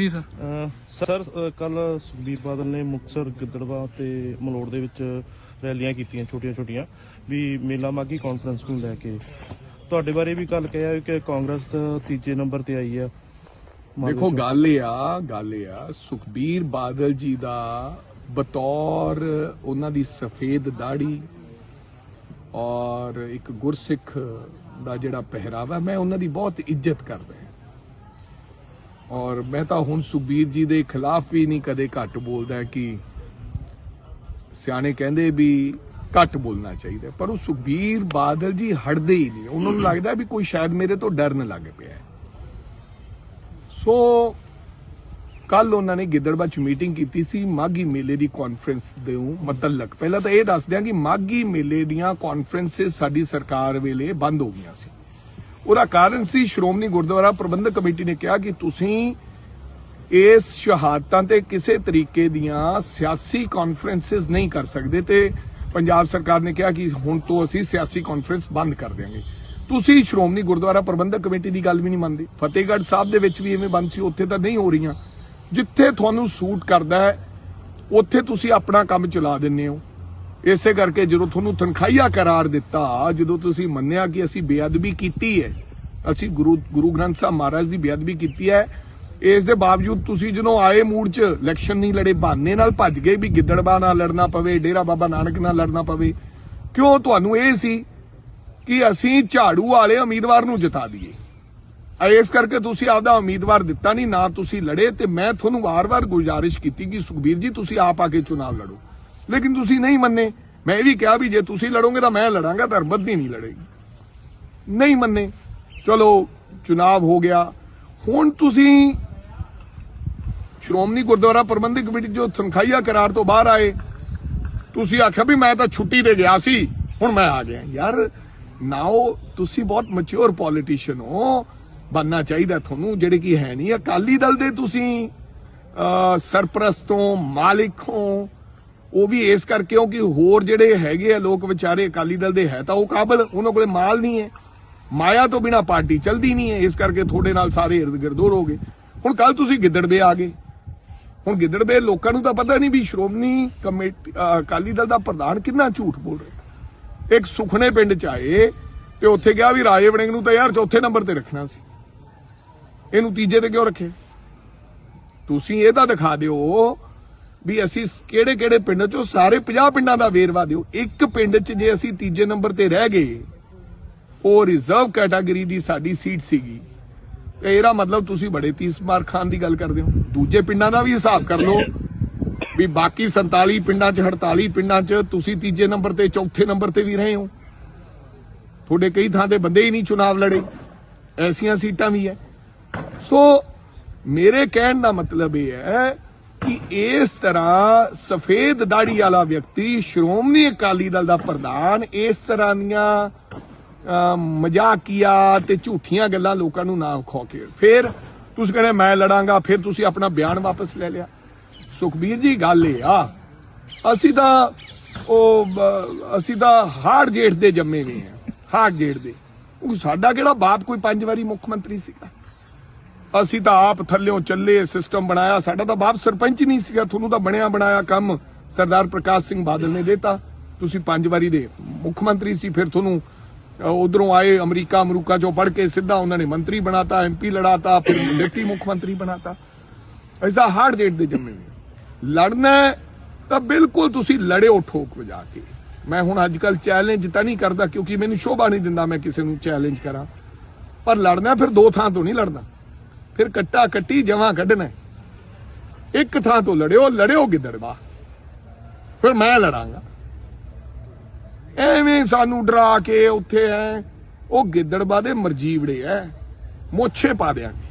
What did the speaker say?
ਠੀਕ sir? Sir ਕੱਲ ਸੁਖਬੀਰ ਬਾਦਲ ਨੇ ਮੁਕਤਸਰ ਗਿੱਦੜਵਾ ਤੇ ਮਲੋੜ ਦੇ ਵਿੱਚ ਰੈਲੀਆਂ ਕੀਤੀਆਂ ਛੋਟੀਆਂ-ਛੋਟੀਆਂ ਵੀ ਮੇਲਾ ਮਾਗੀ ਕਾਨਫਰੰਸ ਨੂੰ ਲੈ ਕੇ। ਤੁਹਾਡੇ ਬਾਰੇ ਵੀ ਗੱਲ ਕਿਹਾ ਕਿ ਕਾਂਗਰਸ ਤੀਜੇ ਨੰਬਰ ਤੇ ਆਈ ਆ। ਦੇਖੋ ਗੱਲ ਇਹ ਆ ਗੱਲ ਇਹ ਆ ਸੁਖਬੀਰ ਬਾਦਲ ਜੀ ਦਾ ਬਤੌਰ ਉਹਨਾਂ ਦੀ ਸਫੇਦ ਦਾੜੀ ਔਰ ਇੱਕ ਗੁਰਸਿੱਖ ਦਾ ਜਿਹੜਾ ਪਹਿਰਾਵਾ ਮੈਂ ਉਹਨਾਂ ਦੀ ਬਹੁਤ ਇੱਜ਼ਤ ਕਰਦਾ ਹਾਂ। ਔਰ ਮੈਂ ਤਾਂ ਹੁਣ ਸੁਖਬੀਰ ਜੀ ਦੇ ਖਿਲਾਫ ਵੀ ਨਹੀਂ ਕਦੇ ਘੱਟ ਬੋਲਦਾ ਕਿ ਸਿਆਣੇ ਕਹਿੰਦੇ ਵੀ ਘੱਟ ਬੋਲਣਾ ਚਾਹੀਦਾ ਪਰ ਉਹ ਸੁਖਬੀਰ ਬਾਦਲ ਜੀ ਹਟਦੇ ਹੀ ਨਹੀਂ। ਉਹਨਾਂ ਨੂੰ ਲੱਗਦਾ ਵੀ ਕੋਈ ਸ਼ਾਇਦ ਮੇਰੇ ਤੋਂ ਡਰਨ ਲੱਗ ਪਿਆ ਸੋ ਕੱਲ ਉਹਨਾਂ ਨੇ ਗਿੱਦੜਬਾ ਚ ਮੀਟਿੰਗ ਕੀਤੀ ਸੀ ਮਾਗੀ ਮੇਲੇ ਦੀ ਕਾਨਫਰੰਸ ਦੇ ਮਤਲਬ। ਪਹਿਲਾਂ ਤਾਂ ਇਹ ਦੱਸਦਿਆਂ ਕਿ ਮਾਗੀ ਮੇਲੇ ਦੀਆਂ ਕਾਨਫਰੰਸਸ ਸਾਡੀ ਸਰਕਾਰ ਵੇਲੇ ਬੰਦ ਹੋ ਗਈਆਂ ਸੀ। ਉਹਦਾ ਕਾਰਨ ਸੀ, ਸ਼੍ਰੋਮਣੀ ਗੁਰਦੁਆਰਾ ਪ੍ਰਬੰਧਕ ਕਮੇਟੀ ਨੇ ਕਿਹਾ ਕਿ ਤੁਸੀਂ ਇਸ ਸ਼ਹਾਦਤਾਂ ਤੇ ਕਿਸੇ ਤਰੀਕੇ ਦੀਆਂ ਸਿਆਸੀ ਕਾਨਫਰੰਸਸ ਨਹੀਂ ਕਰ ਸਕਦੇ ਤੇ ਪੰਜਾਬ ਸਰਕਾਰ ਨੇ ਕਿਹਾ ਕਿ ਹੁਣ ਤੋਂ ਅਸੀਂ ਸਿਆਸੀ ਕਾਨਫਰੰਸ ਬੰਦ ਕਰ ਦਿਆਂਗੇ। ਤੁਸੀਂ ਸ਼੍ਰੋਮਣੀ ਗੁਰਦੁਆਰਾ ਪ੍ਰਬੰਧਕ ਕਮੇਟੀ ਦੀ ਗੱਲ ਵੀ ਨਹੀਂ ਮੰਨਦੇ। ਫਤਿਹਗੜ੍ਹ ਸਾਹਿਬ ਦੇ ਵਿੱਚ ਵੀ ਐਵੇਂ ਬੰਦ ਸੀ, ਉੱਥੇ ਤਾਂ ਨਹੀਂ ਹੋ ਰਹੀਆਂ। ਜਿੱਥੇ ਤੁਹਾਨੂੰ ਸੂਟ ਕਰਦਾ ਹੈ, ਉੱਥੇ ਤੁਸੀਂ ਆਪਣਾ ਕੰਮ ਚਲਾ ਦਿੰਦੇ ਹੋ। ਇਸੇ ਕਰਕੇ ਜਦੋਂ ਤੁਹਾਨੂੰ ਤਨਖਾਹੀਆ ਕਰਾਰ ਦਿੱਤਾ, ਜਦੋਂ ਤੁਸੀਂ ਮੰਨਿਆ ਕਿ ਅਸੀਂ ਬੇਅਦਬੀ ਕੀਤੀ ਹੈ, ਅਸੀਂ ਗੁਰੂ ਗੁਰੂ ਗ੍ਰੰਥ ਸਾਹਿਬ ਮਹਾਰਾਜ ਦੀ ਬੇਅਦਬੀ ਕੀਤੀ ਹੈ, ਇਸ ਦੇ ਬਾਵਜੂਦ ਤੁਸੀਂ ਜਦੋਂ ਆਏ ਮੂਡ 'ਚ, ਇਲੈਕਸ਼ਨ ਨਹੀਂ ਲੜੇ, ਬਹਾਨੇ ਨਾਲ ਭੱਜ ਗਏ ਵੀ ਗਿੱਦੜਬਾ ਨਾਲ ਲੜਨਾ ਪਵੇ, ਡੇਰਾ ਬਾਬਾ ਨਾਨਕ ਨਾਲ ਲੜਨਾ ਪਵੇ, ਕਿਉਂ ਤੁਹਾਨੂੰ ਇਹ ਸੀ ਕਿ ਅਸੀਂ ਝਾੜੂ ਵਾਲੇ ਉਮੀਦਵਾਰ ਨੂੰ ਜਿਤਾ ਦਈਏ? ਇਸ ਕਰਕੇ ਤੁਸੀਂ ਆਪਦਾ ਉਮੀਦਵਾਰ ਦਿੱਤਾ ਨਹੀਂ, ਨਾ ਤੁਸੀਂ ਲੜੇ ਤੇ ਮੈਂ ਤੁਹਾਨੂੰ ਵਾਰ-ਵਾਰ ਗੁਜ਼ਾਰਿਸ਼ ਕੀਤੀ ਕਿ ਸੁਖਬੀਰ ਜੀ, ਤੁਸੀਂ ਆਪ ਆ ਕੇ ਚੁਣਾਵ ਲੜੋ। ਲੇਕਿਨ ਤੁਸੀਂ ਨਹੀਂ ਮੰਨੇ। ਮੈਂ ਇਹ ਵੀ ਕਿਹਾ ਵੀ ਜੇ ਤੁਸੀਂ ਲੜੋਗੇ ਤਾਂ ਮੈਂ ਲੜਾਂਗਾ ਧਰਮਬੱਦੀ ਨਹੀਂ ਲੜੇਗੀ। ਨਹੀਂ ਮੰਨੇ। ਚਲੋ, ਚੁਣਾਵ ਹੋ ਗਿਆ। ਹੁਣ ਤੁਸੀਂ ਸ਼੍ਰੋਮਣੀ ਗੁਰਦੁਆਰਾ ਪ੍ਰਬੰਧਕ ਕਮੇਟੀ ਜੋ ਤਨਖਾਹੀਆ ਕਰਾਰ ਤੋਂ ਬਾਹਰ ਆਏ, ਤੁਸੀਂ ਆਖਿਆ ਵੀ ਮੈਂ ਤਾਂ ਛੁੱਟੀ ਤੇ ਗਿਆ ਸੀ। ਹੁਣ ਮੈਂ ਆ ਗਿਆ। ਯਾਰ, ਨਾਓ, ਤੁਸੀਂ ਬਹੁਤ ਮੈਚੁਰ ਪੋਲੀਟੀਸ਼ੀਅਨ ਹੋ। ਬੰਨਾ ਚਾਹੀਦਾ ਤੁਹਾਨੂੰ, ਜਿਹੜੇ ਕੀ ਹੈ ਨਹੀਂ। ਅਕਾਲੀ ਦਲ ਦੇ ਤੁਸੀਂ ਸਰਪ੍ਰਸਤ ਹੋ, ਮਾਲਿਕ ਹੋ। ਉਹ ਵੀ ਇਸ ਕਰਕੇ ਹੋ ਹੋਰ ਜਿਹੜੇ ਹੈਗੇ ਆ ਲੋਕ ਵਿਚਾਰੇ ਅਕਾਲੀ ਦਲ ਦੇ ਹੈ ਤਾਂ ਉਹ ਕਾਬਲ, ਉਹਨਾਂ ਕੋਲੇ ਮਾਲ ਨਹੀਂ ਹੈ। ਮਾਇਆ ਤੋਂ ਬਿਨਾ ਪਾਰਟੀ ਚਲਦੀ ਨਹੀਂ ਹੈ। ਇਸ ਕਰਕੇ ਤੁਹਾਡੇ ਨਾਲ ਸਾਰੇ ਇਰਦ ਗਿਰਦ ਹੋ ਗਏ। ਹੁਣ ਕੱਲ ਤੁਸੀਂ ਗਿੱਦੜਵੇ ਆ ਗਏ। ਹੁਣ ਗਿੱਦੜਵੇ ਲੋਕਾਂ ਨੂੰ ਤਾਂ ਪਤਾ ਨਹੀਂ ਵੀ ਸ਼੍ਰੋਮਣੀ ਕਮੇਟੀ ਅਕਾਲੀ ਦਲ ਦਾ ਪ੍ਰਧਾਨ ਕਿੰਨਾ ਝੂਠ ਬੋਲ ਰਿਹਾ ਇੱਕ ਸੁਖਨੇ ਪਿੰਡ ਚ ਆਏ ਤੇ ਉੱਥੇ ਕਿਹਾ ਵੀ ਰਾਜੇ ਵੜਿੰਗ ਨੂੰ ਤਾਂ ਯਾਰ ਚੌਥੇ ਨੰਬਰ ਤੇ ਰੱਖਣਾ ਸੀ। ਇਹਨੂੰ ਤੀਜੇ ਤੇ ਕਿਉਂ ਰੱਖੇ? ਤੁਸੀਂ ਇਹ ਤਾਂ ਦਿਖਾ ਦਿਓ ਵੀ ਅਸੀਂ ਕਿਹੜੇ ਕਿਹੜੇ ਪਿੰਡ ਚੋਂ ਸਾਰੇ 50 ਪਿੰਡਾਂ ਦਾ ਵੇਰਵਾ ਦਿਓ। ਇੱਕ ਪਿੰਡ 'ਚ ਜੇ ਅਸੀਂ ਤੀਜੇ ਨੰਬਰ ਤੇ ਰਹਿ ਗਏ, ਉਹ ਰਿਜ਼ਰਵ ਕੈਟਾਗਰੀ ਦੀ ਸਾਡੀ ਸੀਟ ਸੀਗੀ। ਤੇ ਇਹਦਾ ਮਤਲਬ ਤੁਸੀਂ ਬੜੇ ਤੀਸ ਮਾਰ ਖਾਨ ਦੀ ਗੱਲ ਕਰਦੇ ਹੋ। ਦੂਜੇ ਪਿੰਡਾਂ ਦਾ ਵੀ ਹਿਸਾਬ ਕਰ ਲਓ ਵੀ ਬਾਕੀ 47 ਪਿੰਡਾਂ 'ਚ 48 ਪਿੰਡਾਂ 'ਚ ਤੁਸੀਂ ਤੀਜੇ ਨੰਬਰ ਤੇ, ਚੌਥੇ ਨੰਬਰ ਤੇ ਵੀ ਰਹੇ ਹੋ। ਤੁਹਾਡੇ ਕਈ ਥਾਂ ਤੇ ਬੰਦੇ ਹੀ ਨਹੀਂ ਚੁਣਾਵ ਲੜੇ। ਐਸੀਆਂ ਸੀਟਾਂ ਵੀ ਹੈ ਸੋ ਮੇਰੇ ਕਹਿਣ ਦਾ ਮਤਲਬ ਇਹ ਹੈ ਕਿ ਇਸ ਤਰ੍ਹਾਂ ਸਫੇਦ ਦਾੜੀ ਵਾਲਾ ਵਿਅਕਤੀ ਸ਼੍ਰੋਮਣੀ ਅਕਾਲੀ ਦਲ ਦਾ ਪ੍ਰਧਾਨ ਇਸ ਤਰ੍ਹਾਂ ਦੀਆਂ ਮਜ਼ਾਕੀਆ ਤੇ ਝੂਠੀਆਂ ਗੱਲਾਂ ਲੋਕਾਂ ਨੂੰ ਨਾ ਖੋ ਕੇ। ਫਿਰ ਤੁਸੀਂ ਕਹਿੰਦੇ ਮੈਂ ਲੜਾਂਗਾ, ਫਿਰ ਤੁਸੀਂ ਆਪਣਾ ਬਿਆਨ ਵਾਪਸ ਲੈ ਲਿਆ। ਸੁਖਬੀਰ ਜੀ, ਗੱਲ ਇਹ ਆ, ਅਸੀਂ ਤਾਂ ਉਹ ਅਸੀਂ ਤਾਂ ਹਾਰ ਜੇਠ ਦੇ ਜੰਮੇ ਵੀ ਆ ਹਾਰ ਜੇਠ ਦੇ। ਉਹ ਸਾਡਾ ਕਿਹੜਾ ਬਾਪ ਕੋਈ ਪੰਜ ਵਾਰੀ ਮੁੱਖ ਮੰਤਰੀ ਸੀਗਾ? ਅਸੀਂ ਤਾਂ ਆਪ ਥੱਲਿਓਂ ਚੱਲੇ ਸਿਸਟਮ ਬਣਾਇਆ। ਸਾਡਾ ਤਾਂ ਬਾਪ ਸਰਪੰਚ ਹੀ ਨਹੀਂ ਸੀਗਾ। ਤੁਹਾਨੂੰ ਤਾਂ ਬਣਿਆ ਬਣਾਇਆ ਕੰਮ ਸਰਦਾਰ ਪ੍ਰਕਾਸ਼ ਸਿੰਘ ਬਾਦਲ ਨੇ ਦਿੱਤਾ। ਤੁਸੀਂ ਪੰਜ ਵਾਰੀ ਦੇ ਮੁੱਖ ਮੰਤਰੀ ਸੀ, ਫਿਰ ਤੁਹਾਨੂੰ ਉਧਰੋਂ ਆਏ ਅਮਰੀਕਾ, ਅਮਰੂਕਾ ਚੋਂ ਪੜ ਕੇ ਸਿੱਧਾ ਉਹਨਾਂ ਨੇ ਮੰਤਰੀ ਬਣਾਤਾ ਐਮਪੀ ਲੜਾਤਾ, ਫਿਰ ਡਿਪਟੀ ਮੁੱਖ ਮੰਤਰੀ ਬਣਾਤਾ। ਐਸਾ ਹਾਰਡ ਡੇਟ ਦੇ ਜੰਮੇ ਨੇ ਲੜਨਾ ਤਾਂ ਬਿਲਕੁਲ ਤੁਸੀਂ ਲੜਿਓ ਠੋਕ ਵਜਾ ਕੇ। ਮੈਂ ਹੁਣ ਅੱਜ ਕੱਲ ਚੈਲੰਜ ਤਾਂ ਨਹੀਂ ਕਰਦਾ, ਕਿਉਂਕਿ ਮੈਨੂੰ ਸ਼ੋਭਾ ਨਹੀਂ ਦਿੰਦਾ ਮੈਂ ਕਿਸੇ ਨੂੰ ਚੈਲੰਜ ਕਰਾਂ। ਪਰ ਲੜਨਾ ਫਿਰ ਦੋ ਥਾਂ ਤੋਂ ਨਹੀਂ ਲੜਨਾ। ਫਿਰ ਕੱਟਾ ਕੱਟੀ ਜਮਾਂ ਕੱਢਣਾ। ਇੱਕ ਥਾਂ ਤੋਂ ਲੜਿਓ ਲੜਿਓ ਗਿੱਦੜਵਾ ਫਿਰ ਮੈਂ ਲੜਾਂਗਾ। ਐਵੇਂ ਸਾਨੂੰ ਡਰਾ ਕੇ ਉੱਥੇ ਐ, ਉਹ ਗਿੱਦੜਵਾ ਦੇ ਮਰਜੀਵੜੇ ਐ। ਮੋਛੇ ਪਾ ਦਿਆਂਗੇ।